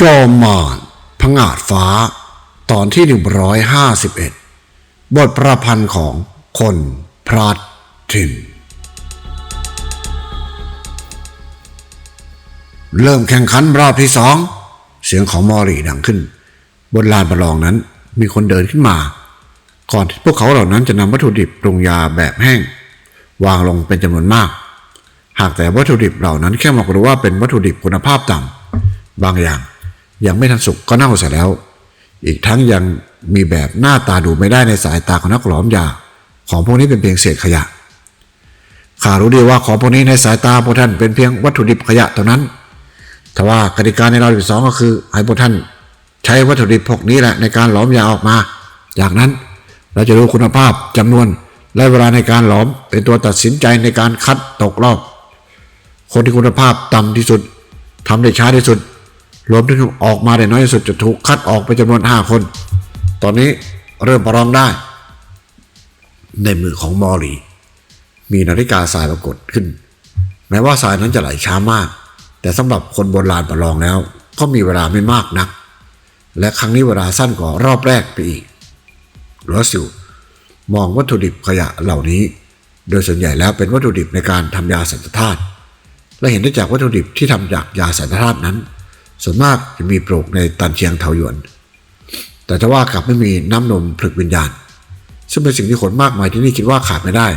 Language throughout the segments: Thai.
จอมมารพงาดฟ้า ตอนที่ 151 บทประพันธ์ของคนพลัดถิ่น เริ่มแข่งขันรอบที่สอง เสียงของมอรีดังขึ้น บนลานประลองนั้นมีคนเดินขึ้นมา ก่อนที่พวกเขาเหล่านั้นจะนำวัตถุดิบปรุงยาแบบแห้ง วางลงเป็นจำนวนมาก หากแต่วัตถุดิบเหล่านั้นแค่บอกรู้ว่าเป็นวัตถุดิบคุณภาพต่ำบางอย่าง ยังไม่ทันสุกก็เน่าเสียแล้ว อีกทั้งยังมีแบบหน้าตาดูไม่ได้ในสายตาของนักหลอมยา ของพวกนี้เป็นเพียงเศษขยะข้ารู้ดีว่าของพวกนี้ในสายตาพวกท่านเป็นเพียงวัตถุดิบขยะเท่านั้นแต่ว่ากติกาในเราที่สองก็คือให้พวกท่าน ใช้วัตถุดิบพวกนี้แหละในการหลอมยาออกมา จากนั้นเราจะรู้คุณภาพจำนวนและเวลาในการหลอมเป็นตัวตัดสินใจในการคัดตกรอบ คนที่คุณภาพต่ำที่สุดทำได้ช้าที่สุด รวมถึงออกมาได้น้อยที่สุดจะถูกคัดออกไปจำนวนห้าคน ตอนนี้เริ่มประลองได้ ในมือของมอรีมีนาฬิกาทรายปรากฏขึ้น แม้ว่าทรายนั้นจะไหลช้ามาก แต่สำหรับคนโบราณประลองแล้ว ก็มีเวลาไม่มากนัก และครั้งนี้เวลาสั้นกว่ารอบแรกไปอีกลอสิวมองวัตถุดิบขยะเหล่านี้ โดยส่วนใหญ่แล้วเป็นวัตถุดิบในการทำยาสันตธาตุและเห็นได้จากวัตถุดิบที่ทำจากยาสันตธาตุนั้น ส่วนมากจะมีปลูกในตันเชียงเถาหยวน แต่จะว่ากลับไม่มีน้ำนมผลึกวิญญาณ ซึ่งเป็นสิ่งที่คนมากมายที่นี่คิดว่าขาดไม่ได้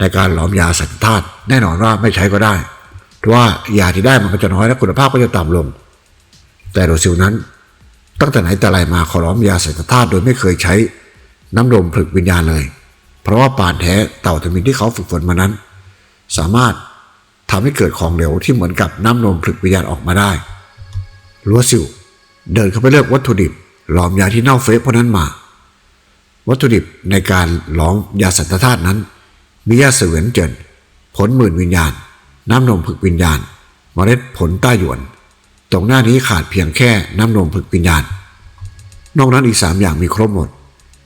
ในการหลอมยาสันธาตุแน่นอนว่าไม่ใช้ก็ได้เพราะว่ายาที่ได้มันก็จะน้อยและคุณภาพก็จะต่ำลง แต่โรซิลนั้น ตั้งแต่ไหนแต่ไรมาขอร้อมยาสันธาตุโดยไม่เคยใช้น้ำนมผลึกวิญญาณเลย เพราะว่าป่านแท้เต่าทมินที่เขาฝึกฝนมานั้น สามารถทำให้เกิดของเหลวที่เหมือนกับน้ำนมผลึกวิญญาณออกมาได้ ลัวซิวเดินเข้าไปเลือกวัตถุดิบหลอมยาที่เน่าเฟะพวกนั้นมา วัตถุดิบในการหลอมยาสันตธาตุนั้น มียาเสวียนเจินผลหมื่นวิญญาณ น้ำนมผึกวิญญาณ เมล็ดผลต้าหยวน ตรงหน้านี้ขาดเพียงแค่น้ำนมผึกวิญญาณ นอกนั้นอีกสามอย่างมีครบหมด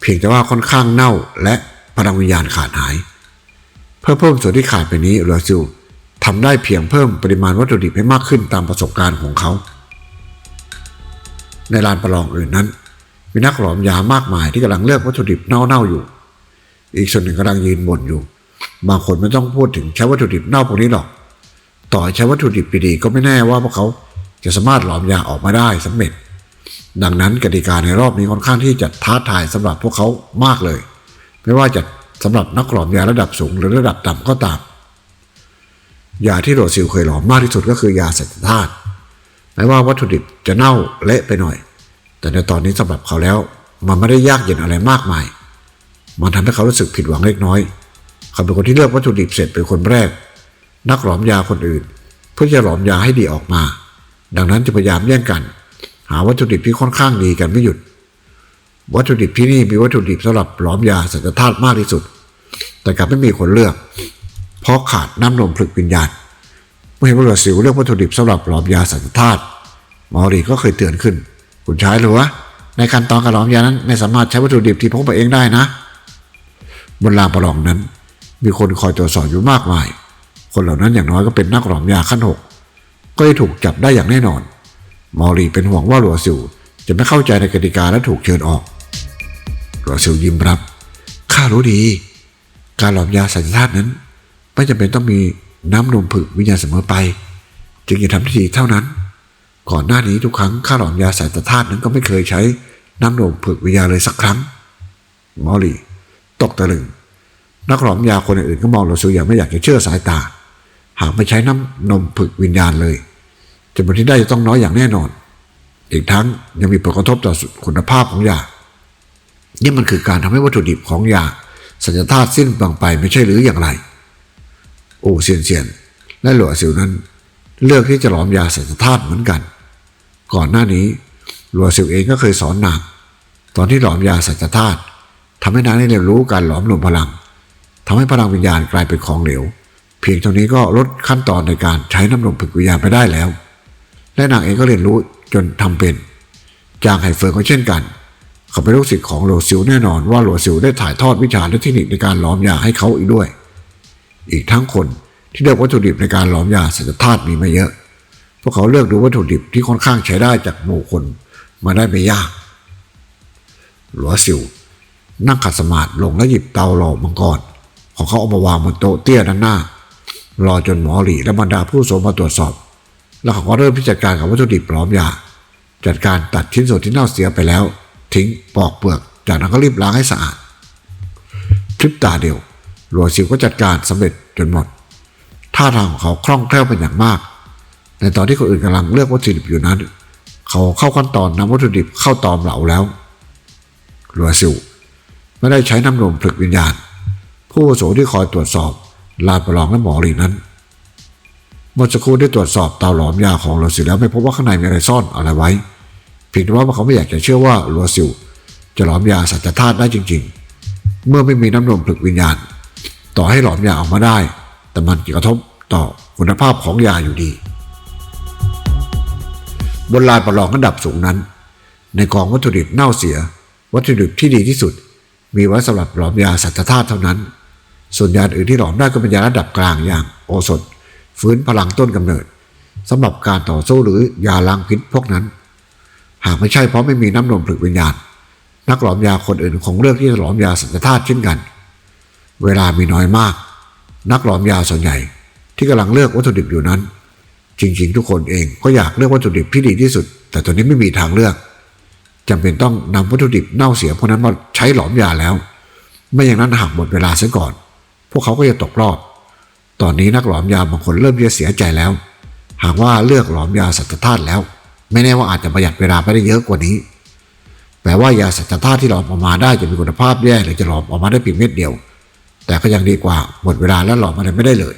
เพียงแต่ว่าค่อนข้างเน่าและพลังวิญญาณขาดหาย เพื่อเพิ่มส่วนที่ขาดไปนี้ลอซิลทำได้เพียงเพิ่มปริมาณวัตถุดิบให้มากขึ้นตามประสบการณ์ของเขา ในลานประลองอื่นนั้น มีนักหลอมยามากมายที่กำลังเลือกวัตถุดิบเน่าๆอยู่ อีกส่วนหนึ่งกำลังยืนบ่นอยู่ บางคนไม่ต้องพูดถึงใช้วัตถุดิบเน่าพวกนี้หรอก ต่อใช้วัตถุดิบดีๆก็ไม่แน่ว่าพวกเขาจะสามารถหลอมยาออกมาได้สำเร็จ ดังนั้นกติกาในรอบนี้ค่อนข้างที่จะท้าทายสำหรับพวกเขามากเลย ไม่ว่าจะสำหรับนักหลอมยาระดับสูงหรือระดับต่ำก็ตามยาที่โรซิลเคยหลอมมากที่สุดก็คือยาเสัตธาตุ ม้ว่าวัตถุดิบจะเน่าเละไปหน่อย แต่ในตอนนี้สำหรับเขาแล้ว มันไม่ได้ยากเย็นอะไรมากมาย มันทำให้เขารู้สึกผิดหวังเล็กน้อย เขาเป็นคนที่เลือกวัตถุดิบเสร็จเป็นคนแรก นักหลอมยาคนอื่น เพื่อจะหลอมยาให้ดีออกมา ดังนั้นจะพยายามแย่งกัน หาวัตถุดิบที่ค่อนข้างดีกันไม่หยุด วัตถุดิบที่นี่มีวัตถุดิบสำหรับหลอมยาสัญธาตุมากที่สุด แต่กลับไม่มีคนเลือก เพราะขาดน้ำนมผลึกวิญญาณ เมื่อเห็นว่าสิวเลือกวัตถุดิบสำหรับหลอมยาสัญธาตุหมอรีก็เคยเตือนขึ้น คุณชายหรือวะในขั้นตอนการหลอมยานั้นไม่สามารถใช้วัตถุดิบที่พกไปเองได้นะ บนลานประลองนั้น มีคนคอยตรวจสอบอยู่มากมาย คนเหล่านั้นอย่างน้อยก็เป็นนักหลอมยาขั้นหกก็จะถูกจับได้อย่างแน่นอน มอรีเป็นห่วงว่าหลัวซิวจะไม่เข้าใจในกติกาและถูกเชิญออกหลัวซิวยิ้มรับ ข้ารู้ดี การหลอมยาสัญชาตินั้น ไม่จำเป็นต้องมี น้ำนมผึกวิญญาณเสมอไป จึงจะทำที่ดีเท่านั้น ก่อนหน้านี้ทุกครั้งข้าหลอมยาสัญชาตินั้นก็ไม่เคยใช้น้ำนมผึกวิญญาณเลยสักครั้ง มอรีตกตะลึง นักหลอมยาคนอื่นก็มองเราซูอย่างไม่อยากจะเชื่อสายตา หากไม่ใช้น้ำนมผึกวิญญาณเลยจำนวนที่ได้จะต้องน้อยอย่างแน่นอน อีกทั้งยังมีผลกระทบต่อคุณภาพของยานี่มันคือการทำให้วัตถุดิบของยาสัญญาธาตุสิ้นบางไปไม่ใช่หรืออย่างไร อ้เซียนเซียนและหลัวซิวนั้น เลือกที่จะหลอมยาสัญญาธาตุเหมือนกัน ก่อนหน้านี้หลัวซิวเองก็เคยสอนนางตอนที่หลอมยาสัญญาธาตุทำให้นางได้เรียนรู้การหลอมรวมพลังทำให้พลังวิญญาณกลายเป็นของเหลว เพียงเท่านี้ก็ลดขั้นตอนในการใช้น้ำนมผึกวิญญาณไปได้แล้ว และนางเองก็เรียนรู้จนทำเป็น จางไห่เฟิงก็เช่นกัน เขาเป็นลูกศิษย์ของหลซิวแน่นอนว่าหลซิวได้ถ่ายทอดวิชาและเทคนิคในการหลอมยาให้เขาอีกด้วย อีกทั้งคนที่เลือกวัตถุดิบในการหลอมยาสัญธาตุมีไม่เยอะ พวกเขาเลือกดูวัตถุดิบที่ค่อนข้างใช้ได้จากหมู่คนมาได้ไม่ยาก หลัวสิวนั่งขัดสมาธิลงและหยิบเตาหล่อมังกรของเขาเอามาวางบนโต๊ะเตี้ยด้านหน้า รอจนหมอหลีและบรรดาผู้สมมาตรวจสอบ แล้วเขาก็เริ่มพิจารณากับวัตถุดิบพร้อมยา จัดการตัดชิ้นส่วนที่เน่าเสียไปแล้ว ทิ้งปอกเปลือก จากนั้นก็รีบล้างให้สะอาดพริบตาเดียว หลวงซิวก็จัดการสำเร็จจนหมด ท่าทางของเขาคล่องแคล่วเป็นอย่างมาก ในตอนที่คนอื่นกำลังเลือกวัตถุดิบอยู่นั้น เขาเข้าขั้นตอนนำวัตถุดิบเข้าตอมเหลาแล้ว หลวงซิวไม่ได้ใช้น้ำนมผลึกวิญญาณ ผู้อาวุโสที่คอยตรวจสอบลานประลองและหมอหลีนั้นเมื่อสักครู่ได้ตรวจสอบเตาหลอมยาของหลวงซิวแล้วไม่พบว่าข้างในมีอะไรซ่อนอะไรไว้เพียงแต่ว่าเขาไม่อยากจะเชื่อว่าหลวงซิวจะหลอมยาสัจธาตุได้จริง ๆ เมื่อไม่มีน้ำนมผลึกวิญญาณ ต่อให้หลอมยาออกมาได้ แต่มันกระทบต่อคุณภาพของยาอยู่ดี บนลานประลองระดับสูงนั้น ในกองวัตถุดิบเน่าเสีย วัตถุดิบที่ดีที่สุด มีไว้สำหรับหลอมยาสัจธาตุเท่านั้น ส่วนยาอื่นที่หลอมได้ก็เป็นยาระดับกลางอย่างโอสถ ฟื้นพลังต้นกำเนิดสำหรับการต่อสู้หรือยาล้างพิษพวกนั้น หากไม่ใช่เพราะไม่มีน้ำนมผลึกวิญญาณ นักหลอมยาคนอื่นคงเลือกที่จะหลอมยาสัจธาตุเช่นกัน เวลามีน้อยมาก นักหลอมยาส่วนใหญ่ ที่กำลังเลือกวัตถุดิบอยู่นั้น จริง ๆ ทุกคนเองก็อยากเลือกวัตถุดิบที่ดีที่สุด แต่ตอนนี้ไม่มีทางเลือกจำเป็นต้องนำวัตถุดิบเน่าเสียพวกนั้นมาใช้หลอมยาแล้ว ไม่อย่างนั้นหากหมดเวลาเสียก่อน พวกเขาก็จะตกรอบ ตอนนี้นักหลอมยาบางคนเริ่มจะเสียใจแล้ว หากว่าเลือกหลอมยาสัตธาตุแล้ว ไม่แน่ว่าอาจจะประหยัดเวลาไปได้เยอะกว่านี้แปลว่ายาสัตธาตุที่หลอมออกมาได้จะมีคุณภาพแย่หรือจะหลอมออกมาได้เพียงเม็ดเดียว แต่ก็ยังดีกว่าหมดเวลาแล้วหลอมอะไรไม่ได้เลย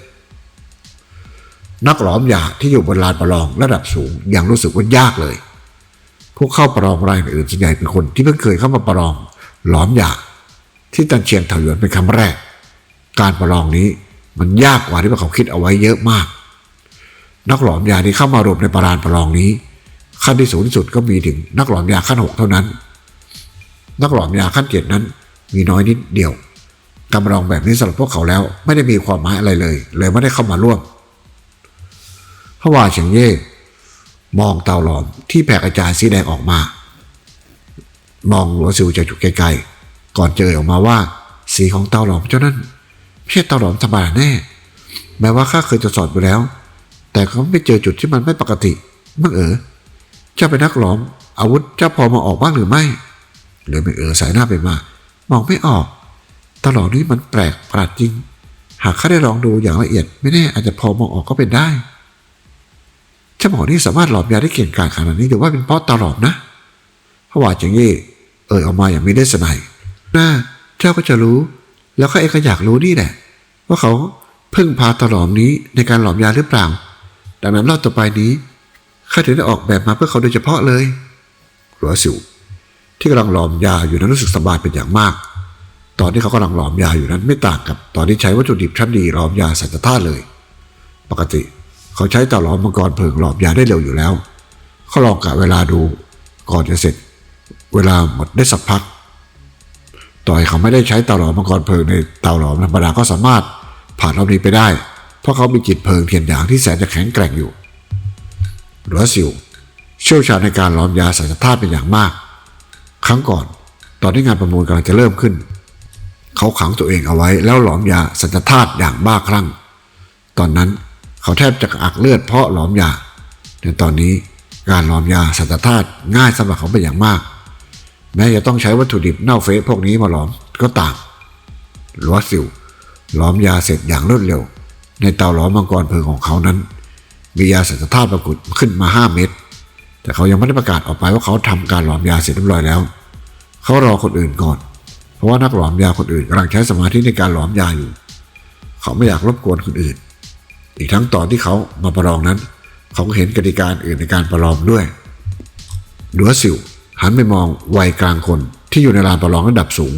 นักหลอมยาที่อยู่บนลานประลองระดับสูงยังรู้สึกว่ายากเลย พวกเข้าประลองรายอื่นส่วนใหญ่เป็นคนที่เพิ่งเคยเข้ามาประลองหลอมยาที่ตันเชียงเถาหยวนเป็นครั้งแรก การประลองนี้มันยากกว่าที่พวกเขาคิดเอาไว้เยอะมาก นักหลอมยาที่เข้ามารวมในประลานประลองนี้ ขั้นที่สูงที่สุดก็มีถึงนักหลอมยาขั้นหกเท่านั้น นักหลอมยาขั้นเจ็ดนั้นมีน้อยนิดเดียว การประลองแบบนี้สำหรับพวกเขาแล้ว ไม่ได้มีความหมายอะไรเลย เลยไม่ได้เข้ามาร่วมพระว่าเฉิงเย่มองเตาหลอมที่แผ่กระจายสีแดงออกมา มองหลัวซิวจากจุดไกลๆก่อนเจอออกมาว่า สีของเตาหลอมเจ้านั้นไม่ใช่เตาหลอมธรรมดาแน่ แม้ว่าข้าเคยตรวจสอบไปแล้ว แต่เขาไม่เจอจุดที่มันไม่ปกติมั่งเอ๋อเจ้าเป็นนักหลอม อาวุธเจ้าพอมาออกบ้างหรือไม่หรือไม่เอ๋อสายหน้าไปมา มองไม่ออก ตลอมนี้มันแปลกประหลาดจริง หากข้าได้ลองดูอย่างละเอียด ไม่แน่อาจจะพอมองออกก็เป็นได้เจ้าหมอนี่สามารถหลอมยาได้เก่งกาจขนาดนี้หรือว่าเป็นเพราะตลอมนะพระว่าจิงเย่เอ่ยออกมาอย่างไม่ได้สนายน่าเจ้าก็จะรู้ แล้วข้าเองก็อยากรู้นี่แหละ ว่าเขาพึ่งพาตลอมนี้ในการหลอมยาหรือเปล่า ดังนั้นรอบต่อไปนี้ข้าถึงได้ออกแบบมาเพื่อเขาโดยเฉพาะเลยหลัวสิวที่กำลังหลอมยาอยู่นั้นรู้สึกสบายเป็นอย่างมาก ตอนที่เขากำลังหลอมยาอยู่นั้นไม่ต่างกับตอนที่ใช้วัตถุดิบชั้นดีหลอมยาสัจธาตุเลย ปกติ เขาใช้เตาหลอมมังกรเพลิงหลอมยาได้เร็วอยู่แล้ว เขาลองกะเวลาดูก่อนจะเสร็จ เวลาหมดได้สักพัก ต่อให้เขาไม่ได้ใช้เตาหลอมมังกรเพลิงในเตาหลอมธรรมดาก็สามารถผ่านรอบนี้ไปได้ เพราะเขามีจิตเพลิงเทียนหยางที่แสนจะแข็งแกร่งอยู่หลัวสิวเชี่ยวชาญในการหลอมยาสัจธาตุเป็นอย่างมาก ครั้งก่อน ตอนที่งานประมูลกำลังจะเริ่มขึ้น เขาขังตัวเองเอาไว้แล้วหลอมยาสัจธาตุอย่างบ้าคลั่ง ตอนนั้นเขาแทบจะอักเลือดเพราะหลอมยาแต่ตอนนี้การหลอมยาสัจธาตุง่ายสำหรับเขาเป็นอย่างมาก แม้จะต้องใช้วัตถุดิบเน่าเฟะพวกนี้มาหลอมก็ตามหลัวสิวหลอมยาเสร็จอย่างรวดเร็ว ในเตาหลอมมังกรเพลิงของเขานั้น มียาสัจธาตุปรากฏขึ้นมาห้าเม็ดแต่เขายังไม่ได้ประกาศออกไปว่าเขาทำการหลอมยาเสร็จเรียบร้อยแล้ว เขารอคนอื่นก่อน ราะว่านักหลอมยาคนอื่นกำลังใช้สมาธิในการหลอมยาอยู่ เขาไม่อยากรบกวนคนอื่น อีกทั้งตอนที่เขามาประลองนั้น เขาก็เห็นกติกาอื่นในการประลองด้วยดัวสิวหันไปมองวัยกลางคนที่อยู่ในลานประลองระดับสูง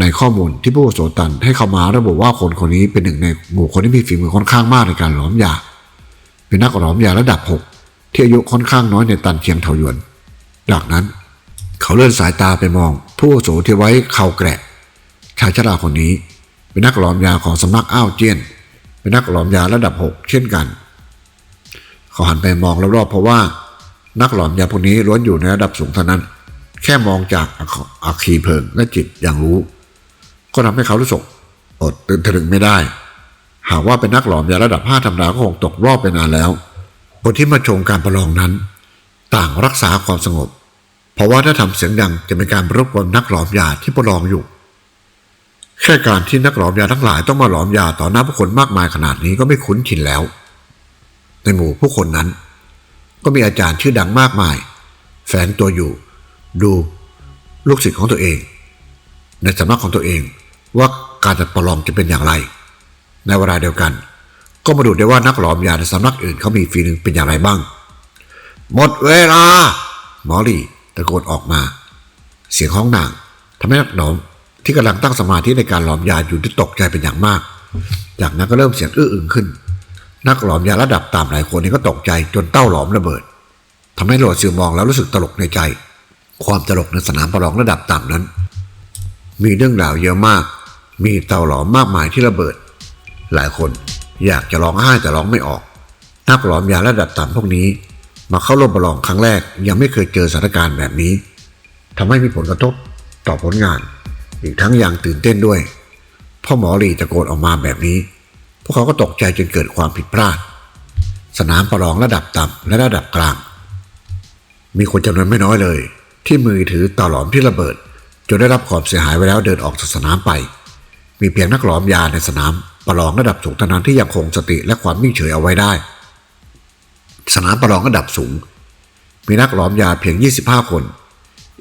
ในข้อมูลที่ผู้โสตันให้เขามาระบุว่าคนคนนี้เป็นหนึ่งในหมู่คนที่มีฝีมือค่อนข้างมากในการหลอมยา เป็นนักหลอมยาระดับหกที่อายุค่อนข้างน้อยในตันเชียงเถาหยวน จากนั้น เขาเลื่อนสายตาไปมอง ผู้โสที่ไว้เข่าแกระชายชราคนนี้เป็นนักหลอมยาของสำนักอ้าวเจียน เป็นนักหลอมยาระดับหกเช่นกัน เขาหันไปมองรอบๆเพราะว่า นักหลอมยาพวกนี้ล้วนอยู่ในระดับสูงเท่านั้น แค่มองจากอาคีเพลิงและจิตอย่างรู้ ก็ทำให้เขารู้สึกอดตื่นตะลึงไม่ได้ หากว่าเป็นนักหลอมยาระดับห้าธรรมดาก็คงตกรอบไปนานแล้ว คนที่มาชมการประลองนั้น ต่างรักษาความสงบ เพราะว่าถ้าทำเสียงดังจะเป็นการรบกวนนักหลอมยาที่ประลองอยู่ แค่การที่นักหลอมยาทั้งหลายต้องมาหลอมยาต่อหน้าผู้คนมากมายขนาดนี้ก็ไม่คุ้นชินแล้ว ในหมู่ผู้คนนั้น ก็มีอาจารย์ชื่อดังมากมาย แฝงตัวอยู่ ดูลูกศิษย์ของตัวเอง ในสำนักของตัวเองว่าการจัดประลองจะเป็นอย่างไร ในเวลาเดียวกัน ก็มาดูได้ว่านักหลอมยาในสำนักอื่นเขามีฝีมือเป็นอย่างไรบ้าง หมดเวลาหมอลี ตะโกนออกมา เสียงห้องนางทำให้นักหลอมที่กำลังตั้งสมาธิในการหลอมยาอยู่ที่ตกใจเป็นอย่างมาก จากนั้นก็เริ่มเสียงอื้ออึงขึ้น นักหลอมยาระดับต่ำหลายคนนี้ก็ตกใจจนเต้าหลอมระเบิดทำให้โหลดซิลมองแล้วรู้สึกตลกในใจ ความตลกในสนามประลองระดับต่ำนั้น มีเรื่องราวเยอะมาก มีเตาหลอมมากมายที่ระเบิด หลายคนอยากจะร้องไห้แต่ร้องไม่ออก นักหลอมยาระดับต่ำพวกนี้ มาเข้าร่วมประลองครั้งแรก ยังไม่เคยเจอสถานการณ์แบบนี้ทำให้มีผลกระทบต่อผลงาน อีกทั้งยังตื่นเต้นด้วย พ่อหมอลีตะโกนออกมาแบบนี้ พวกเขาก็ตกใจจนเกิดความผิดพลาด สนามประลองระดับต่ำและระดับกลาง มีคนจำนวนไม่น้อยเลย ที่มือถือต่อหลอมที่ระเบิด จนได้รับความเสียหายไปแล้วเดินออกจากสนามไป มีเพียงนักหลอมยาในสนามประลองระดับสูงเท่านั้นที่ยังคงสติและความนิ่งเฉยเอาไว้ได้ สนามประลองระดับสูง มีนักหลอมยาเพียง 25 คน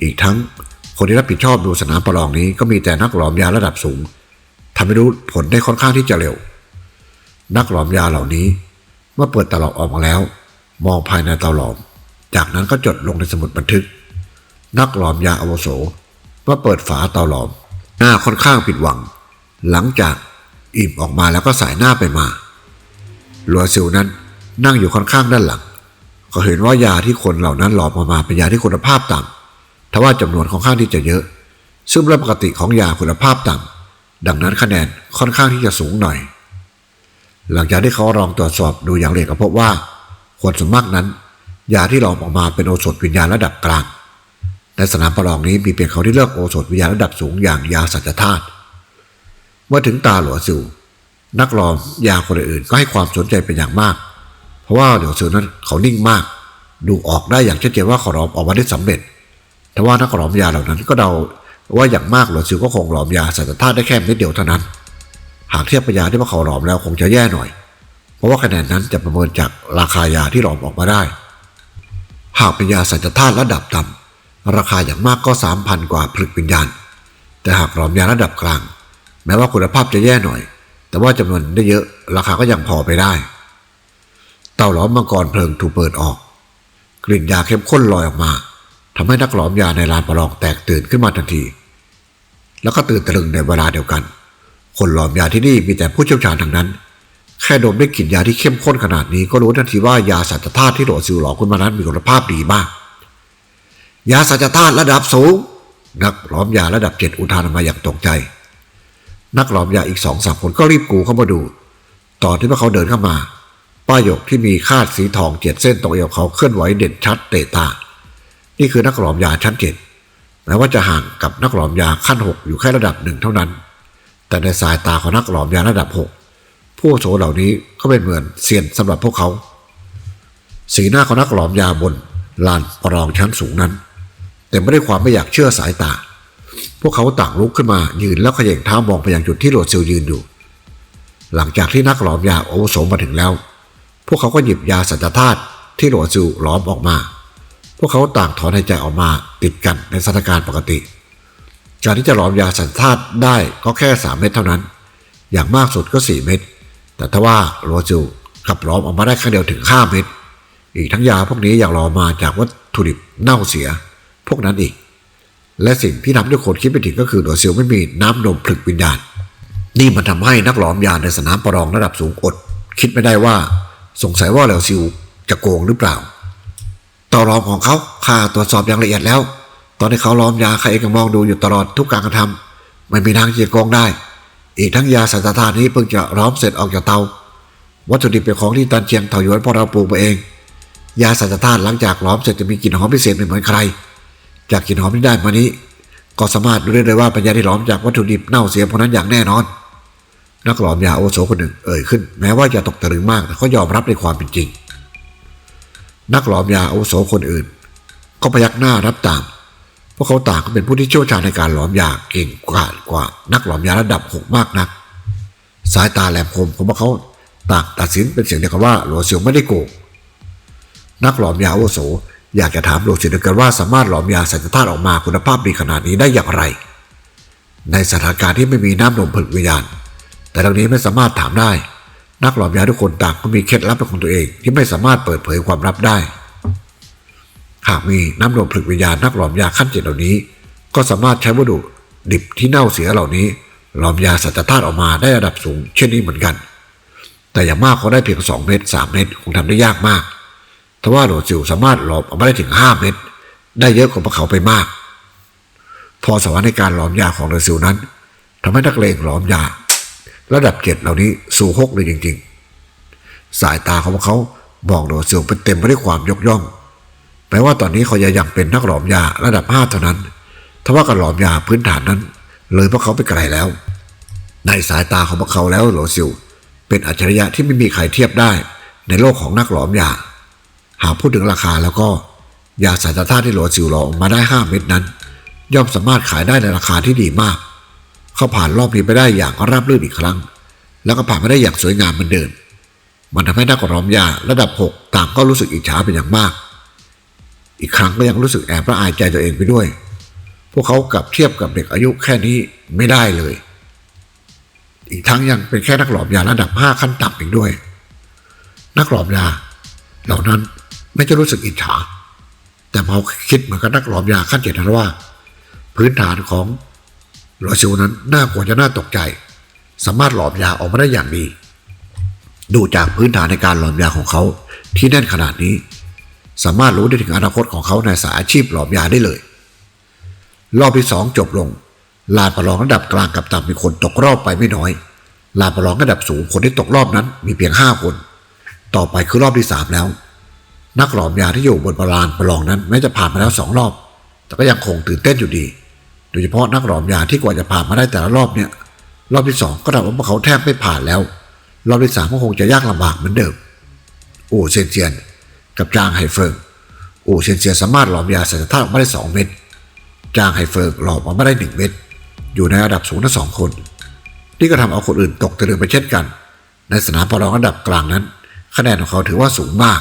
อีกทั้งคนที่รับผิดชอบดูสนามประลองนี้ก็มีแต่นักหลอมยาระดับสูงทำให้รู้ผลได้ค่อนข้างที่จะเร็ว นักหลอมยาเหล่านี้เมื่อเปิดตาหลอมออกมาแล้ว มองภายในเตาหลอม จากนั้นก็จดลงในสมุดบันทึก นักหลอมยาอาวโสเมื่อเปิดฝาเตาหลอม หน้าค่อนข้างผิดหวัง หลังจากอิ่มออกมาแล้วก็สายหน้าไปมาลัวซิวนั้น นั่งอยู่ค่อนข้างด้านหลัง ก็เห็นว่ายาที่คนเหล่านั้นหลอมออกมาเป็นยาที่คุณภาพต่ำทว่าจำนวนค่อนข้างที่จะเยอะ ซึ่งเป็นปกติของยาคุณภาพต่ำดังนั้นคะแนนค่อนข้างที่จะสูงหน่อย หลังจากที่เขาลองตรวจสอบดูอย่างละเอียดก็พบว่าคนส่วนมากนั้น ยาที่หลอมออกมาเป็นโอสถวิญญาณระดับกลางในสนามประลองนี้มีเพียงเขาที่เลือกโอสถวิญญาณระดับสูงอย่างยาสัจธาตุเมื่อถึงตาหลวซิวนักหลอมยาคนอื่นก็ให้ความสนใจเป็นอย่างมาก เพราะว่าเหลวซิวนั้นเขานิ่งมาก ดูออกได้อย่างชัดเจนว่าขาหลอมออกมาได้สำเร็จแต่ว่านักหลอมยาเหล่านั้นก็เดาว่าอย่างมากหลวซิวก็คงหลอมยาสัจธาตุได้แค่เม็ดเดียวเท่านั้น หากเทียบกับยาที่ว่าเขาหลอมแล้วคงจะแย่หน่อย เพราะว่าคะแนนนั้นจะประเมินจากราคายาที่หลอมออกมาได้ หากเป็นยาสัจธาตุระดับต่ำราคาอย่างมากก็สามพันกว่าผลึกวิญญาณ แต่หากหลอมยาระดับกลาง แม้ว่าคุณภาพจะแย่หน่อย แต่ว่าจำนวนได้เยอะราคาก็ยังพอไปได้ เตาหลอมมังกรเพลิงถูกเปิดออก กลิ่นยาเข้มข้นลอยออกมาทำให้นักหลอมยาในลานประลองแตกตื่นขึ้นมาทันที แล้วก็ตื่นตะลึงในเวลาเดียวกัน คนหลอมยาที่นี่มีแต่ผู้เชี่ยวชาญทั้งนั้น แค่ดมได้กลิ่นยาที่เข้มข้นขนาดนี้ก็รู้ทันทีว่ายาสัจธาตุที่โหลซิวหลอกคุณมานั้นมีคุณภาพดีมาก ยาสัจธาตุระดับสูง นักหลอมยาระดับเจ็ดอุทานออกมาอย่างตกใจ นักหลอมยาอีกสองสามคนก็รีบกูเข้ามาดู ตอนที่พวกเขาเดินเข้ามา ป้ายกที่มีคาดสีทองเจ็ดเส้นตรงเอวเขาเคลื่อนไหวเด่นชัดเตะตา นี่คือนักหลอมยาชั้นเจ็ดแม้ว่าจะห่างกับนักหลอมยาขั้นหกอยู่แค่ระดับหนึ่งเท่านั้น แต่ในสายตาของนักหลอมยาระดับหกผู้โสเหล่านี้ก็เป็นเหมือนเซียนสำหรับพวกเขา สีหน้าของนักหลอมยาบนลานประลองชั้นสูงนั้น แต่ไม่ได้ความไม่อยากเชื่อสายตา พวกเขาต่างลุกขึ้นมายืนแล้วเขย่งเท้ามองไปยังจุดที่โหลดซิลยืนอยู่ หลังจากที่นักหลอมยาโอโสมาถึงแล้ว พวกเขาก็หยิบยาสัจธาตุที่หลดซิลหลอมออกมา พวกเขาต่างถอนหายใจออกมาติดกันในสถานการณ์ปกติ การที่จะหลอมยาสัญชาติได้ก็แค่ 3 เม็ดเท่านั้น อย่างมากสุดก็ 4 เม็ด แต่ถ้าว่าโรจูขับหลอมออกมาได้ครั้งเดียวถึง 5 เม็ด อีกทั้งยาพวกนี้อย่างหลอมมาจากวัตถุดิบเน่าเสีย พวกนั้นอีก และสิ่งที่ทำให้คนคิดไปถึงก็คือโรซิลไม่มีน้ำนมผลึกวิญญาณ นี่มันทำให้นักหลอมยาในสนามประลองระดับสูงอด คิดไม่ได้ว่า สงสัยว่าโรซิลจะโกงหรือเปล่า ต่อรองของเขาข้าตรวจสอบอย่างละเอียดแล้ว ตอนที่เขาล้อมยาข้าเองก็มองดูอยู่ตลอดทุกการกระทำไม่มีทางที่จะโกงได้ อีกทั้งยาสัตธาตุนี้เพิ่งจะล้อมเสร็จออกจากเตา วัตถุดิบเป็นของที่ตันเชียงเถาหยวนพอเราปลูกมาเอง ยาสัจธาตุหลังจากหลอมเสร็จจะมีกลิ่นหอมพิเศษไม่เหมือนใคร จากกลิ่นหอมที่ได้มานี้ ก็สามารถรู้ได้เลยว่าเป็นยาที่หลอมจากวัตถุดิบเน่าเสียพราะนั้นอย่างแน่นอน นักหลอมยาโอโซคนหนึ่งเอ่ยขึ้น แม้ว่าจะตกตะลึงมากแต่เขายอมรับในความเป็นจริง นักหลอมยาอาวโสคนอื่น ก็พยักหน้ารับตามพวกเขาต่างก็เป็นผู้ที่เชี่ยวชาญในการหลอมยาเก่งกว่ากว่า นักหลอมยาระดับหกมากนัก สายตาแหลมคมของพวกเขาต่างตัดสินเป็นเสียงเดียวกันว่าหลวเซียวไม่ได้โกงนักหลอมยาอาวโสอยากจะถามหลวเซียวเดียวกันว่าสามารถหลอมยาสัญชาติออกมาคุณภาพดีขนาดนี้ได้อย่างไร ในสถานการณ์ที่ไม่มีน้ำนมผลึกวิญญาณ แต่ดังนี้ไม่สามารถถามได้ นักหลอมยาทุกคนต่างก็มีเคล็ดลับเป็นของตัวเอง ที่ไม่สามารถเปิดเผยความลับได้ หากมีน้ำนมผลึกวิญญาณนักหลอมยาขั้นเจ็ดเหล่านี้ ก็สามารถใช้วัตถุดิบที่เน่าเสียเหล่านี้ หลอมยาสัจธาตุออกมาได้ระดับสูง เช่นนี้เหมือนกัน แต่อย่างมากเขาได้เพียงสองเม็ดสามเม็ดคงทำได้ยากมากทว่าโหลซิวสามารถหลอมออกมาได้ถึงห้าเม็ดได้เยอะกว่าพวกเขาไปมาก พอสวรรค์ในการหลอมยาของโหลซิวนั้นทำให้นักเลงหลอมยา ระดับเจ็ดเหล่านี้สู่หกเลยจริง ๆ สายตาของพวกเขามองโหลซิวเป็นเต็มไปด้วยความยกย่องแม้ว่าตอนนี้เขายังยังเป็นนักหลอมยาระดับห้าเท่านั้นทว่าการหลอมยาพื้นฐานนั้น เลยพวกเขาไปไกลแล้ว ในสายตาของพวกเขาแล้วโหลซิว เป็นอัจฉริยะที่ไม่มีใครเทียบได้ ในโลกของนักหลอมยา หากพูดถึงราคาแล้วก็ ยาสารธาตุที่โหลซิวหลอมมาได้ห้าเม็ดนั้น ย่อมสามารถขายได้ในราคาที่ดีมาก เขาผ่านรอบนี้ไปได้อย่างราบรื่นอีกครั้ง แล้วก็ผ่านไปได้อย่างสวยงามเหมือนเดิม มันทำให้นักหลอมยาระดับหกต่างก็รู้สึกอิจฉาเป็นอย่างมาก อีกครั้งก็ยังรู้สึกแอบละอายใจตัวเองไปด้วย พวกเขากับเทียบกับเด็กอายุแค่นี้ไม่ได้เลย อีกทั้งยังเป็นแค่นักหลอมยาระดับห้าขั้นต่ำอีกด้วย นักหลอมยา เหล่านั้นไม่จะรู้สึกอิจฉาแต่พอคิดเหมือนกับนักหลอมยาขั้นเจ็ดนั้นว่า พื้นฐานของ โรซิวนั้นน่ากลัวจะน่าตกใจ สามารถหลอมยาออกมาได้อย่างดี ดูจากพื้นฐานในการหลอมยาของเขาที่แน่นขนาดนี้ สามารถรู้ได้ถึงอนาคตของเขาในสายอาชีพหลอมยาได้เลย รอบที่สองจบลง ลานประลองระดับกลางกับต่ำมีคนตกรอบไปไม่น้อย ลานประลองระดับสูงคนที่ตกรอบนั้นมีเพียงห้าคน ต่อไปคือรอบที่สามแล้ว นักหลอมยาที่อยู่บนประลานประลองนั้นแม้จะผ่านมาแล้วสองรอบ แต่ก็ยังคงตื่นเต้นอยู่ดี โดยเฉพาะนักหลอมยาที่กว่าจะผ่านมาได้แต่ละรอบเนี่ย รอบที่สองก็ทำว่าพวกเขาแทบไม่ผ่านแล้ว รอบที่สามก็คงจะยากลำบากเหมือนเดิม โอ้เซยนเจียน กับจางไฮเฟิงโอ้เซยนเจียนสามารถหลอมยาสัญชาติออกมาได้สองเม็ด จางไฮเฟิงหลอมออกมาได้หนึ่งเม็ด อยู่ในระดับสูงทั้งสองคน นี่ก็ทำเอาคนอื่นตกตะลึงไปเช่นกัน ในสนามประลองระดับกลางนั้น คะแนนของเขาถือว่าสูงมาก